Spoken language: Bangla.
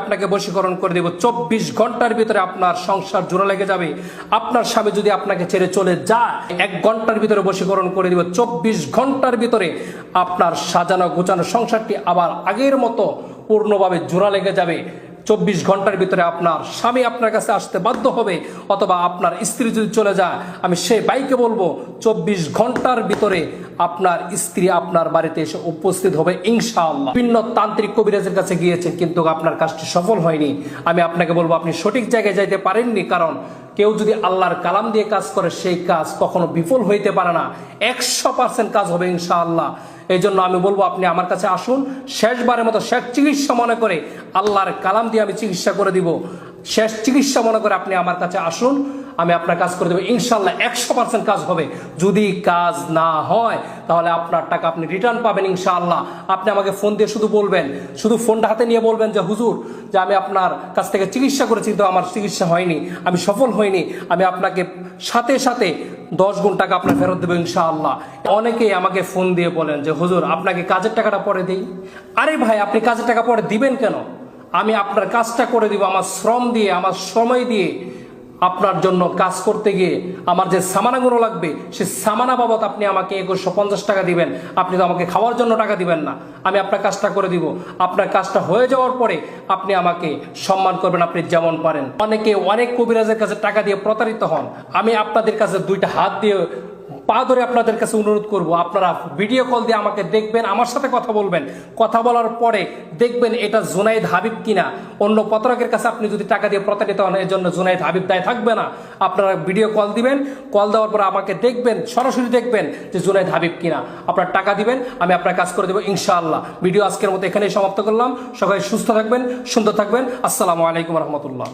আপনাকে বশীকরণ করে দেব। চব্বিশ ঘণ্টার ভিতরে আপনার সংসার জোড়া লেগে যাবে। আপনার স্বামী যদি আপনাকে ছেড়ে চলে যায়, এক ঘণ্টার ভিতরে বশীকরণ করে দেব। চব্বিশ ঘণ্টার ভিতরে আপনার সাজানো গোছানো সংসারটি আবার আগের মতো পূর্ণভাবে জোড়া লেগে যাবে। চব্বিশ ঘণ্টার ভিতরে আপনার স্বামী আপনার কাছে আসতে বাধ্য হবে, অথবা আপনার স্ত্রী যদি চলে যায়, আমি সেই বাইকে বলব, চব্বিশ ঘণ্টার ভিতরে আপনার স্ত্রী আপনার বাড়িতে এসে উপস্থিত হবে ইনশাআল্লাহ। বিভিন্ন তান্ত্রিক কবিরাজের কাছে গিয়েছেন, কিন্তু আপনার কাজটি সফল হয়নি। আমি আপনাকে বলব, আপনি সঠিক জায়গায় যাইতে পারেননি, কারণ কেউ যদি আল্লাহর কালাম দিয়ে কাজ করে, সেই কাজ কখনো বিফল হইতে পারে না। একশো পার্সেন্ট কাজ হবে ইনশাআল্লাহ। এই জন্য আমি বলব, আপনি আমার কাছে আসুন। শেষবারের মতো শেষ চিকিৎসা মনে করে আল্লাহর কালাম দিয়ে আমি চিকিৎসা করে দিব। শেষ চিকিৎসা মনে করে আপনি আমার কাছে আসুন। আমি আপনার কাজ করে দেবো। ইনশাল্লাহ একশো পার্সেন্ট কাজ হবে। যদি কাজ না হয়, তাহলে আপনার টাকা আপনি রিটার্ন পাবেন ইনশাআল্লাহ। আপনি আমাকে ফোন দিয়ে শুধু বলবেন, শুধু ফোনটা হাতে নিয়ে বলবেন যে, হুজুর, যে আমি আপনার কাছ থেকে চিকিৎসা করেছি কিন্তু আমার চিকিৎসা হয়নি, আমি সফল হইনি। আমি আপনাকে সাথে সাথে দশ গুণ টাকা আপনার ফেরত দেবো ইনশাআল্লাহ। অনেকেই আমাকে ফোন দিয়ে বলেন যে, হুজুর, আপনাকে কাজের টাকাটা পরে দিই। আরে ভাই, আপনি কাজের টাকা পরে দিবেন কেন? আমি আপনার কাজটা করে দিব, আমার শ্রম দিয়ে, আমার সময় দিয়ে। আপনার জন্য কাজ করতে গিয়ে আমার যে সামানাগুলো লাগবে সে সামানা বাবদ আপনি আমাকে একুশশো পঞ্চাশ টাকা দিবেন। আপনি তো আমাকে খাওয়ার জন্য টাকা দিবেন না। আমি আপনার কাজটা করে দিব। আপনার কাজটা হয়ে যাওয়ার পরে আপনি আমাকে সম্মান করবেন, আপনি যেমন পারেন। অনেকে অনেক কবিরাজের কাছে টাকা দিয়ে প্রতারিত হন। আমি আপনাদের কাছে দুইটা হাত দিয়ে পা ধরে আপনাদের কাছে অনুরোধ করব, আপনারা ভিডিও কল দিয়ে আমাকে দেখবেন, আমার সাথে কথা বলবেন। কথা বলার পরে দেখবেন এটা জুনাইদ হাবিব কিনা। অন্য পত্রকের কাছে আপনি যদি টাকা দিয়ে প্রতারিত হন এর জন্য জুনাইদ হাবিব দায় থাকবে না। আপনারা ভিডিও কল দিবেন কল দেওয়ার পর আমাকে দেখবেন, সরাসরি দেখবেন যে জুনাইদ হাবিব কিনা। আপনার টাকা দিবেন, আমি আপনার কাজ করে দেবো ইনশাআল্লাহ। ভিডিও আজকের মতো এখানেই সমাপ্ত করলাম। সবাই সুস্থ থাকবেন, সুন্দর থাকবেন। আসসালামু আলাইকুম রহমতুল্লাহ।